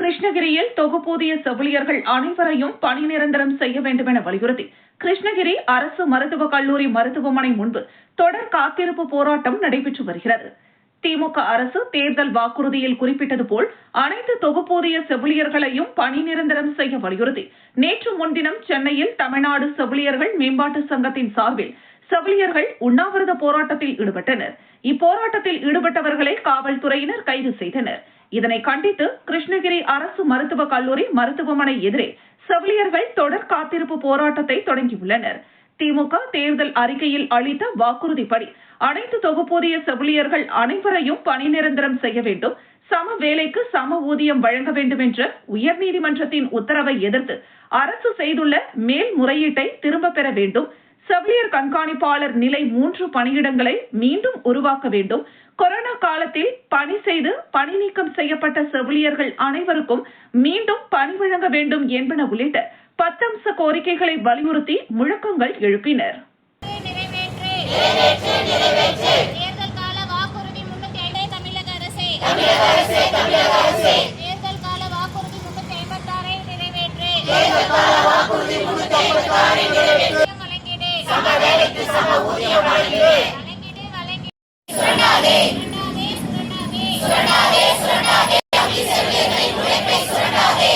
கிருஷ்ணகிரியில் தொகுப்பூதிய செவிலியர்கள் அனைவரையும் பணி நிரந்தரம் செய்ய வேண்டும் என வலியுறுத்தி கிருஷ்ணகிரி அரசு மருத்துவக் கல்லூரி மருத்துவமனை முன்பு தொடர் காத்திருப்பு போராட்டம் நடைபெற்று வருகிறது. திமுக அரசு தேர்தல் வாக்குறுதியில் குறிப்பிட்டது போல் அனைத்து தொகுப்பூதிய செவிலியர்களையும் பணி நிரந்தரம் செய்ய வலியுறுத்தி நேற்று முன்தினம் சென்னையில் தமிழ்நாடு செவிலியர்கள் மேம்பாட்டு சங்கத்தின் சார்பில் செவிலியர்கள் உண்ணாவிரத போராட்டத்தில் ஈடுபட்டனர். இப்போராட்டத்தில் ஈடுபட்டவர்களை காவல்துறையினர் கைது செய்தனர். இதனை கண்டித்து கிருஷ்ணகிரி அரசு மருத்துவக் கல்லூரி மருத்துவமனை எதிரே செவிலியர்கள் தொடர் காத்திருப்பு போராட்டத்தை தொடங்கியுள்ளனர். திமுக தேர்தல் அறிக்கையில் அளித்த வாக்குறுதிப்படி அனைத்து தொகுப்பூதிய செவிலியர்கள் அனைவரையும் பணி நிரந்தரம் செய்ய வேண்டும் சம வேலைக்கு சம ஊதியம் வழங்க வேண்டும் என்ற உயர்நீதிமன்றத்தின் உத்தரவை எதிர்த்து அரசு செய்துள்ள மேல்முறையீட்டை திரும்ப பெற வேண்டும். செவிலியர் கண்காணிப்பாளர் நிலை மூன்று பணியிடங்களை மீண்டும் உருவாக்க வேண்டும். கொரோனா காலத்தில் பணி செய்து பணி நீக்கம் செய்யப்பட்ட செவிலியர்கள் அனைவருக்கும் மீண்டும் பணி வழங்க வேண்டும் என்பன உள்ளிட்ட பத்தம்ச கோரிக்கைகளை வலியுறுத்தி முழக்கங்கள் எழுப்பினர். நிறைவேற்று. सुरंडावे सुरंडावे आपली सर्वे काही पुढे पे सुरंडावे